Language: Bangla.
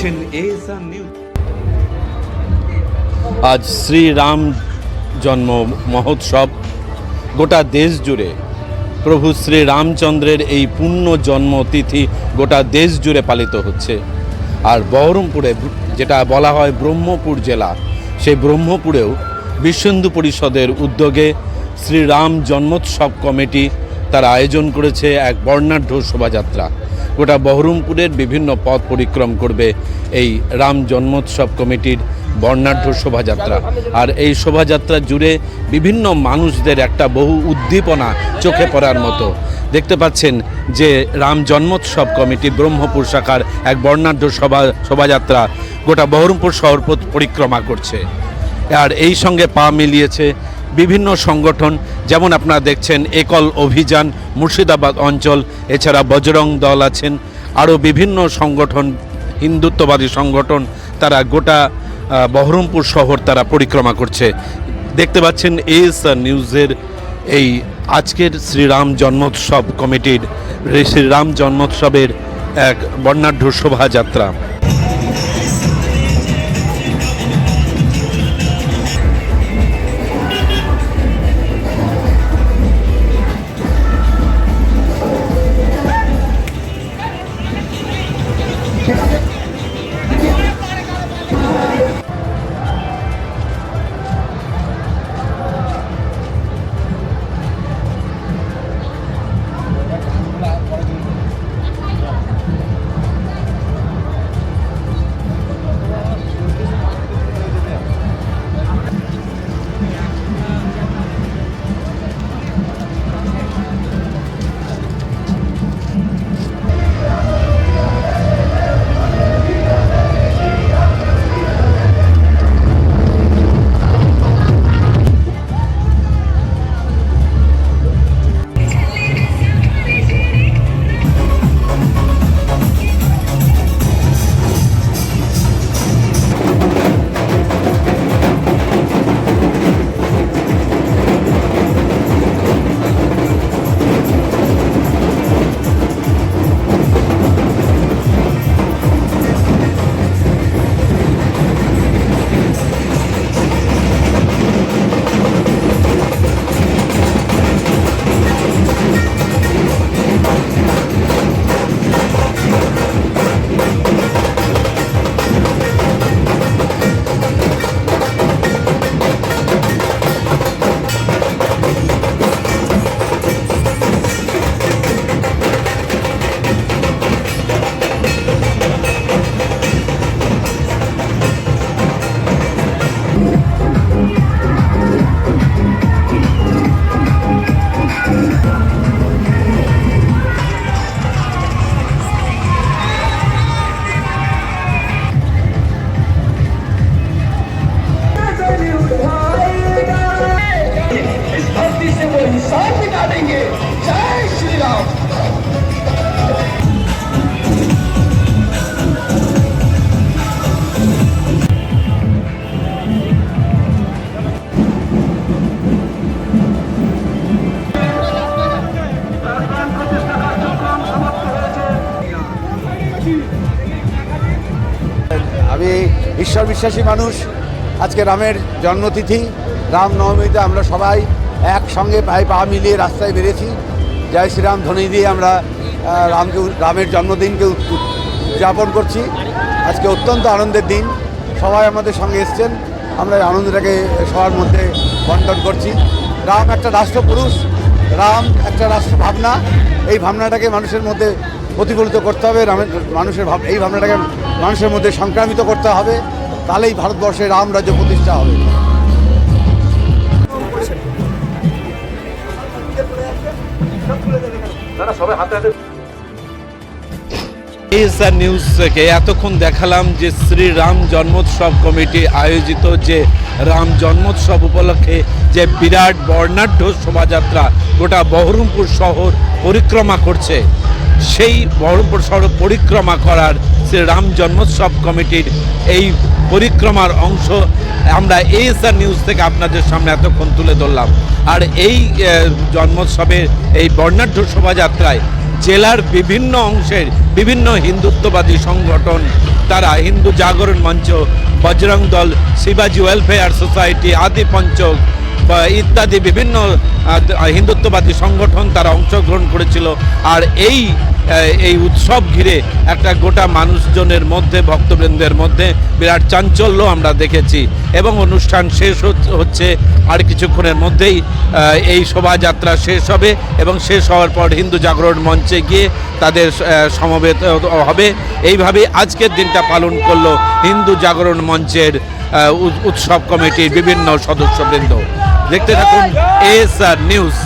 দেখছেন এএসআর নিউজ আজ শ্রীরাম জন্ম মহোৎসব। গোটা দেশ জুড়ে প্রভু শ্রী রামচন্দ্রের এই পূর্ণ জন্মতিথি গোটা দেশ জুড়ে পালিত হচ্ছে। আর বহরমপুরে যেটা বলা হয় ব্রহ্মপুর জেলা, সেই ব্রহ্মপুরেও বিশ্বহিন্দু পরিষদের উদ্যোগে শ্রীরাম জন্মোৎসব কমিটি তার আয়োজন করেছে এক বর্ণাঢ্য শোভাযাত্রা। গোটা বহরমপুরের বিভিন্ন পথ পরিক্রম করবে এই রাম জন্মোৎসব কমিটির বর্ণাঢ্য শোভাযাত্রা। আর এই শোভাযাত্রা জুড়ে বিভিন্ন মানুষদের একটা বহু উদ্দীপনা চোখে পড়ার মতো। দেখতে পাচ্ছেন যে রাম জন্মোৎসব কমিটি ব্রহ্মপুর শাখার এক বর্ণাঢ্য শোভা, শোভাযাত্রা গোটা বহরমপুর শহর পরিক্রমা করছে। আর এই সঙ্গে পা মিলিয়েছে বিভিন্ন সংগঠন, যেমন আপনারা দেখছেন একল অভিযান, মুর্শিদাবাদ অঞ্চল, এছাড়া বজরং দল আছেন, আরও বিভিন্ন সংগঠন, হিন্দুত্ববাদী সংগঠন, তারা গোটা বহরমপুর শহর তারা পরিক্রমা করছে। দেখতে পাচ্ছেন এস নিউজের এই আজকের শ্রীরাম জন্মোৎসব কমিটির, শ্রীরাম জন্মোৎসবের এক বর্ণাঢ্য শোভাযাত্রা। আমি ঈশ্বর বিশ্বাসী মানুষ, আজকে রামের জন্মতিথি রামনবমীতে আমরা সবাই একসঙ্গে পায়ে পা মিলিয়ে রাস্তায় বেরিয়েছি। জয় শ্রীরাম, ধ্বনি দিয়ে আমরা রামকে রামের জন্মদিনকে উদ- উদ- উদযাপন করছি। আজকে অত্যন্ত আনন্দের দিন। সবাই আমাদের সঙ্গে এসছেন। আমরা আনন্দটাকে সবার মধ্যে বন্টন করছি। রাম একটা রাষ্ট্রপুরুষ, রাম একটা রাষ্ট্র ভাবনা। এই ভাবনাটাকে মানুষের মধ্যে প্রতিফলিত করতে হবে মানুষের ভাব এই ভাবনাটাকে মানুষের মধ্যে সংক্রামিত করতে হবে, তাহলেই ভারতবর্ষে রাম রাজ্য প্রতিষ্ঠা হবে। এসআর নিউজ থেকে এতক্ষণ দেখালাম যে শ্রীরাম জন্মোৎসব কমিটি আয়োজিত যে রাম জন্মোৎসব উপলক্ষে যে বিরাট বর্ণাঢ্য শোভাযাত্রা গোটা বহরমপুর শহর পরিক্রমা করছে। সেই বহরমপুর শহর পরিক্রমা করার শ্রী রাম জন্মোৎসব কমিটির এই পরিক্রমার অংশ আমরা এএসআর নিউজ থেকে আপনাদের সামনে এতক্ষণ তুলে ধরলাম। আর এই জন্মোৎসবের এই বর্ণাঢ্য শোভাযাত্রায় জেলার বিভিন্ন অংশের বিভিন্ন হিন্দুত্ববাদী সংগঠন, তারা হিন্দু জাগরণ মঞ্চ, বজরং দল, শিবাজি ওয়েলফেয়ার সোসাইটি, আদি পঞ্চক ইত্যাদি বিভিন্ন হিন্দুত্ববাদী সংগঠন তারা অংশগ্রহণ করেছিল। আর এই এই উৎসব ঘিরে একটা গোটা মানুষজনের মধ্যে, ভক্তবৃন্দের মধ্যে বিরাট চাঞ্চল্য আমরা দেখেছি। এবং অনুষ্ঠান শেষ হচ্ছে আর কিছুক্ষণের মধ্যেই এই শোভাযাত্রা শেষ হবে এবং শেষ হওয়ার পর হিন্দু জাগরণ মঞ্চে গিয়ে তাদের সমবেত হবে। এইভাবে আজকের দিনটা পালন করল হিন্দু জাগরণ মঞ্চের উৎসব কমিটির বিভিন্ন সদস্যবৃন্দ। দেখতে থাকুন এস আর নিউজ